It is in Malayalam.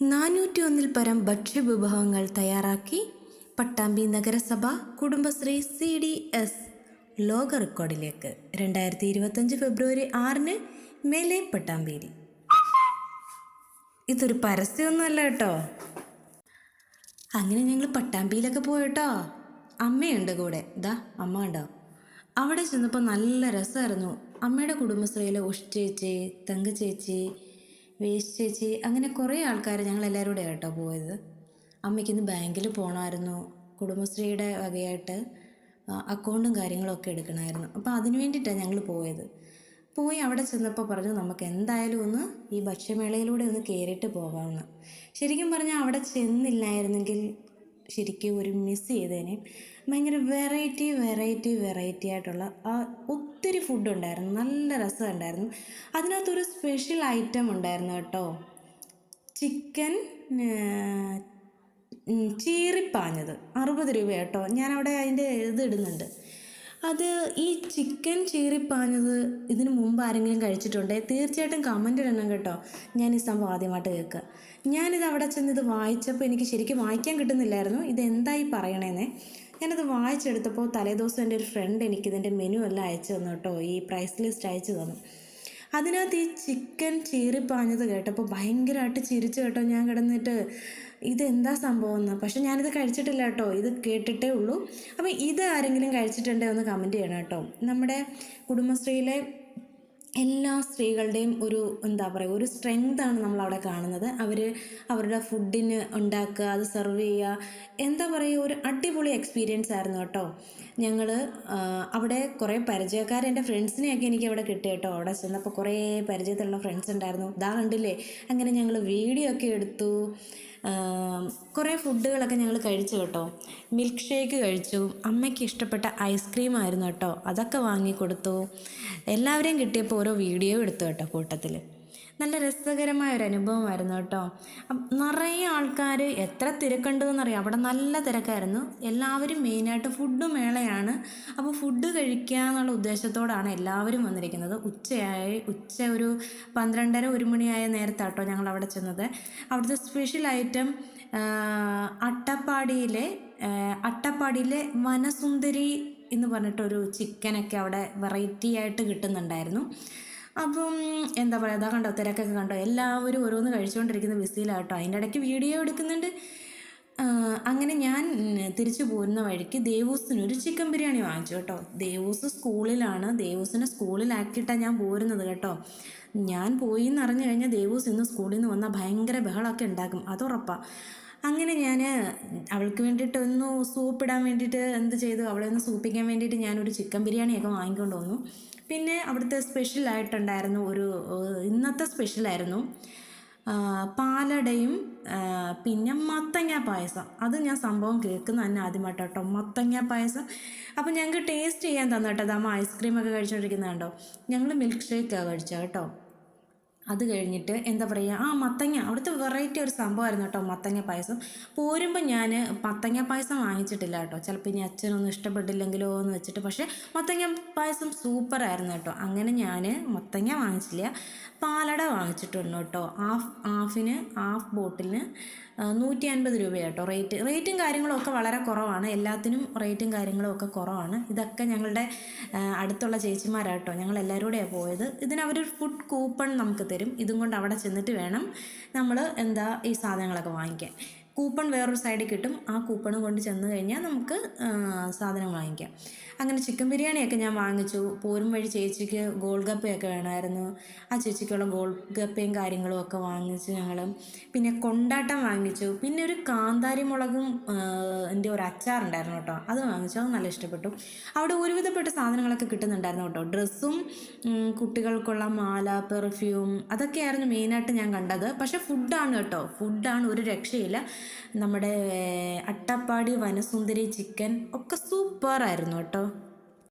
നാനൂറ്റി ഒന്നിൽ പരം ഭക്ഷ്യവിഭവങ്ങൾ തയ്യാറാക്കി പട്ടാമ്പി നഗരസഭ കുടുംബശ്രീ സി ഡി എസ് ലോക റെക്കോർഡിലേക്ക്. രണ്ടായിരത്തി ഇരുപത്തഞ്ച് ഫെബ്രുവരി ആറിന് മേലെ പട്ടാമ്പേരി. ഇതൊരു പരസ്യമൊന്നുമല്ല കേട്ടോ. അങ്ങനെ ഞങ്ങൾ പട്ടാമ്പിയിലൊക്കെ പോയിട്ടോ അമ്മയുണ്ട് കൂടെ. ഇതാ അമ്മ ഉണ്ടോ അവിടെ ചെന്നപ്പോൾ നല്ല രസമായിരുന്നു. അമ്മയുടെ കുടുംബശ്രീയിലെ ഉഷ് ചേച്ചി ചേച്ചി വേശ് ചേച്ചി അങ്ങനെ കുറേ ആൾക്കാർ ഞങ്ങൾ എല്ലാവരും കൂടെ കേട്ടോ പോയത്. അമ്മയ്ക്ക് ഇന്ന് ബാങ്കിൽ പോകണമായിരുന്നു കുടുംബശ്രീയുടെ വകയായിട്ട് അക്കൗണ്ടും കാര്യങ്ങളൊക്കെ എടുക്കണമായിരുന്നു. അപ്പോൾ അതിന് വേണ്ടിയിട്ടാണ് ഞങ്ങൾ പോയത്. പോയി അവിടെ ചെന്നപ്പോൾ പറഞ്ഞു നമുക്ക് എന്തായാലും ഒന്ന് ഈ ഭക്ഷ്യമേളയിലൂടെ ഒന്ന് കയറിയിട്ട് പോകാമെന്ന്. ശരിക്കും പറഞ്ഞാൽ അവിടെ ചെന്നില്ലായിരുന്നെങ്കിൽ ശരിക്കും ഒരു മിസ് ചെയ്തേനെ. ഭയങ്കര വെറൈറ്റി വെറൈറ്റി വെറൈറ്റി ആയിട്ടുള്ള ആ ഒത്തിരി ഫുഡ് ഉണ്ടായിരുന്നു. നല്ല രസമുണ്ടായിരുന്നു. അതിനകത്തൊരു സ്പെഷ്യൽ ഐറ്റം ഉണ്ടായിരുന്നു കേട്ടോ. ചിക്കൻ ചീറിപ്പാഞ്ഞത്. അറുപത് രൂപ കേട്ടോ. ഞാനവിടെ അതിന്റെ ഇത് ഇടുന്നുണ്ട്. അത് ഈ ചിക്കൻ ചീറിപ്പാഞ്ഞത് ഇതിന് മുമ്പ് ആരെങ്കിലും കഴിച്ചിട്ടുണ്ടെങ്കിൽ തീർച്ചയായിട്ടും കമന്റ് ഇടണം കേട്ടോ. ഞാൻ ഈ സംഭവം ആദ്യമായിട്ട് കേൾക്കുക. ഞാനിത് അവിടെ ചെന്ന് ഇത് വായിച്ചപ്പോൾ എനിക്ക് ശരിക്കും വായിക്കാൻ കിട്ടുന്നില്ലായിരുന്നു. ഇത് എന്തായി പറയണേന്നേ. ഞാനത് വായിച്ചെടുത്തപ്പോൾ തലേദിവസം എന്റെ ഒരു ഫ്രണ്ട് എനിക്കിതിന്റെ മെനു എല്ലാം അയച്ചു തന്നു കേട്ടോ. ഈ പ്രൈസ് ലിസ്റ്റ് അയച്ചു തന്നു. അതിനകത്ത് ഈ ചിക്കൻ ചീറിപ്പാഞ്ഞത് കേട്ടപ്പോൾ ഭയങ്കരമായിട്ട് ചിരിച്ചു കേട്ടോ. ഞാൻ കിടന്നിട്ട് ഇതെന്താ സംഭവം എന്ന് പക്ഷെ ഞാനിത് കഴിച്ചിട്ടില്ല കേട്ടോ. ഇത് കേട്ടിട്ടേ ഉള്ളൂ. അപ്പോൾ ഇത് ആരെങ്കിലും കഴിച്ചിട്ടുണ്ടോ എന്ന് കമന്റ് ചെയ്യണം കേട്ടോ. നമ്മുടെ കുടുംബശ്രീയിലെ എല്ലാ സ്ത്രീകളുടെയും ഒരു എന്താ പറയുക ഒരു സ്ട്രെങ്താണ് നമ്മൾ അവിടെ കാണുന്നത്. അവർ അവരുടെ ഫുഡിന് ഉണ്ടാക്കുക അത് സെർവ് ചെയ്യുക. എന്താ പറയുക ഒരു അടിപൊളി എക്സ്പീരിയൻസ് ആയിരുന്നു കേട്ടോ. ഞങ്ങൾ അവിടെ കുറേ പരിചയക്കാർ എന്റെ ഫ്രണ്ട്സിനെയൊക്കെ എനിക്ക് അവിടെ കിട്ടി കേട്ടോ. അവിടെ ചെന്നപ്പോൾ കുറേ പരിചയത്തിലുള്ള ഫ്രണ്ട്സ് ഉണ്ടായിരുന്നു. ഇതാ കണ്ടില്ലേ? അങ്ങനെ ഞങ്ങൾ വീഡിയോ ഒക്കെ എടുത്തു. കുറേ ഫുഡുകളൊക്കെ ഞങ്ങൾ കഴിച്ചു കേട്ടോ. മിൽക്ക് ഷേക്ക് കഴിച്ചു. അമ്മയ്ക്ക് ഇഷ്ടപ്പെട്ട ഐസ്ക്രീം ആയിരുന്നു കേട്ടോ. അതൊക്കെ വാങ്ങിക്കൊടുത്തു. എല്ലാവരെയും കിട്ടിയപ്പോൾ ഓരോ വീഡിയോ എടുത്തു കേട്ടോ കൂട്ടത്തിൽ നല്ല രസകരമായ ഒരു അനുഭവമായിരുന്നു കേട്ടോ. നിറയെ ആൾക്കാർ എത്ര തിരക്കുണ്ടെന്നറിയാം. അവിടെ നല്ല തിരക്കായിരുന്നു. എല്ലാവരും മെയിനായിട്ട് ഫുഡ് മേളയാണ്. അപ്പോൾ ഫുഡ് കഴിക്കുക എന്നുള്ള ഉദ്ദേശത്തോടാണ് എല്ലാവരും വന്നിരിക്കുന്നത്. ഉച്ചയായി ഉച്ച ഒരു പന്ത്രണ്ടര ഒരു മണിയായ നേരത്താട്ടോ ഞങ്ങൾ അവിടെ ചെന്നത്. അവിടുത്തെ സ്പെഷ്യൽ ഐറ്റം അട്ടപ്പാടിയിലെ അട്ടപ്പാടിയിലെ വനസുന്ദരി എന്ന് പറഞ്ഞിട്ടൊരു ചിക്കനൊക്കെ അവിടെ വെറൈറ്റി ആയിട്ട് കിട്ടുന്നുണ്ടായിരുന്നു. അപ്പം എന്താ പറയുക അതാ കണ്ടോ തിരക്കൊക്കെ കണ്ടോ എല്ലാവരും ഓരോന്ന് കഴിച്ചുകൊണ്ടിരിക്കുന്ന ബിസിയിലാട്ടോ. അതിന്റെ ഇടയ്ക്ക് വീഡിയോ എടുക്കുന്നുണ്ട്. അങ്ങനെ ഞാൻ തിരിച്ചു പോരുന്ന വഴിക്ക് ദേവൂസിന് ഒരു ചിക്കൻ ബിരിയാണി വാങ്ങിച്ചു കേട്ടോ. ദേവൂസ് സ്കൂളിലാണ്. ദേവൂസിനെ സ്കൂളിലാക്കിയിട്ടാണ് ഞാൻ പോരുന്നത് കേട്ടോ. ഞാൻ പോയി എന്ന് അറിഞ്ഞു കഴിഞ്ഞാൽ ദേവൂസ് ഇന്ന് സ്കൂളിൽ നിന്ന് വന്നാൽ ഭയങ്കര ബഹളമൊക്കെ ഉണ്ടാക്കും. അതുറപ്പാണ് അങ്ങനെ ഞാൻ അവൾക്ക് വേണ്ടിയിട്ട് ഒന്ന് സൂപ്പ് ഇടാൻ വേണ്ടിയിട്ട് എന്ത് ചെയ്തു? അവളെ ഒന്ന് സൂപ്പിക്കാൻ വേണ്ടിയിട്ട് ഞാനൊരു ചിക്കൻ ബിരിയാണിയൊക്കെ വാങ്ങിക്കൊണ്ട് വന്നു. പിന്നെ അവിടുത്തെ സ്പെഷ്യലായിട്ടുണ്ടായിരുന്നു ഒരു ഇന്നത്തെ സ്പെഷ്യലായിരുന്നു പാലടയും പിന്നെ മത്തങ്ങ പായസം. അത് ഞാൻ സംഭവം കേൾക്കുന്ന തന്നെ ആദ്യമായിട്ട് കേട്ടോ മത്തങ്ങ പായസം. അപ്പോൾ ഞങ്ങൾക്ക് ടേസ്റ്റ് ചെയ്യാൻ തന്നു കേട്ടോ. അതാകുമ്പോൾ ഐസ്ക്രീമൊക്കെ കഴിച്ചുകൊണ്ടിരിക്കുന്നത് കണ്ടോ? ഞങ്ങൾ മിൽക്ക് ഷേക്കാണ് കഴിച്ചത് കേട്ടോ. അത് കഴിഞ്ഞിട്ട് എന്താ പറയുക ആ മത്തങ്ങ അവിടുത്തെ വെറൈറ്റി ഒരു സംഭവമായിരുന്നു കേട്ടോ മത്തങ്ങ പായസം. പോരുമ്പോൾ ഞാൻ മത്തങ്ങ പായസം വാങ്ങിച്ചിട്ടില്ല കേട്ടോ. ചിലപ്പോൾ ഇനി അച്ഛനൊന്നും ഇഷ്ടപ്പെട്ടില്ലെങ്കിലോ എന്ന് വെച്ചിട്ട്. പക്ഷേ മത്തങ്ങ പായസം സൂപ്പറായിരുന്നു കേട്ടോ. അങ്ങനെ ഞാൻ മത്തങ്ങ വാങ്ങിച്ചില്ല. പാലട വാങ്ങിച്ചിട്ടുണ്ട് കേട്ടോ. ഹാഫ് ഹാഫിന് ഹാഫ് ബോട്ടിലിന് നൂറ്റി അൻപത് രൂപയാട്ടോ റേറ്റ് റേറ്റും കാര്യങ്ങളും ഒക്കെ വളരെ കുറവാണ്. എല്ലാത്തിനും റേറ്റും കാര്യങ്ങളും ഒക്കെ കുറവാണ്. ഇതൊക്കെ ഞങ്ങളുടെ അടുത്തുള്ള ചേച്ചിമാരാട്ടോ ഞങ്ങൾ എല്ലാവരും കൂടെയാണ് പോയത്. ഇതിന് അവർ ഫുഡ് കൂപ്പൺ നമുക്ക് തരും. ഇതും കൊണ്ട് അവിടെ ചെന്നിട്ട് വേണം നമ്മൾ എന്താ ഈ സാധനങ്ങളൊക്കെ വാങ്ങിക്കാൻ. കൂപ്പൺ വേറൊരു സൈഡിൽ കിട്ടും. ആ കൂപ്പൺ കൊണ്ട് ചെന്ന് കഴിഞ്ഞാൽ നമുക്ക് സാധനം വാങ്ങിക്കാം. അങ്ങനെ ചിക്കൻ ബിരിയാണിയൊക്കെ ഞാൻ വാങ്ങിച്ചു. പോരും വഴി ചേച്ചിക്ക് ഗോൾഡ് ഗപ്പയൊക്കെ വേണമായിരുന്നു. ആ ചേച്ചിക്കുള്ള ഗോൾഡ് ഗപ്പയും കാര്യങ്ങളും ഒക്കെ വാങ്ങിച്ചു ഞങ്ങൾ പിന്നെ കൊണ്ടാട്ടം വാങ്ങിച്ചു. പിന്നെ ഒരു കാന്താരി മുളകും എന്റെ ഒരു അച്ചാറുണ്ടായിരുന്നു കേട്ടോ. അത് വാങ്ങിച്ചു. അത് നല്ല ഇഷ്ടപ്പെട്ടു. അവിടെ ഒരുവിധപ്പെട്ട സാധനങ്ങളൊക്കെ കിട്ടുന്നുണ്ടായിരുന്നു കേട്ടോ. ഡ്രസ്സും കുട്ടികൾക്കുള്ള മാല പെർഫ്യൂം അതൊക്കെയായിരുന്നു മെയിനായിട്ട് ഞാൻ കണ്ടത്. പക്ഷേ ഫുഡാണ് കേട്ടോ. ഫുഡാണ് ഒരു രക്ഷയില്ല. നമ്മുടെ അട്ടപ്പാടി വനസുന്ദരി ചിക്കൻ ഒക്കെ സൂപ്പറായിരുന്നു കേട്ടോ.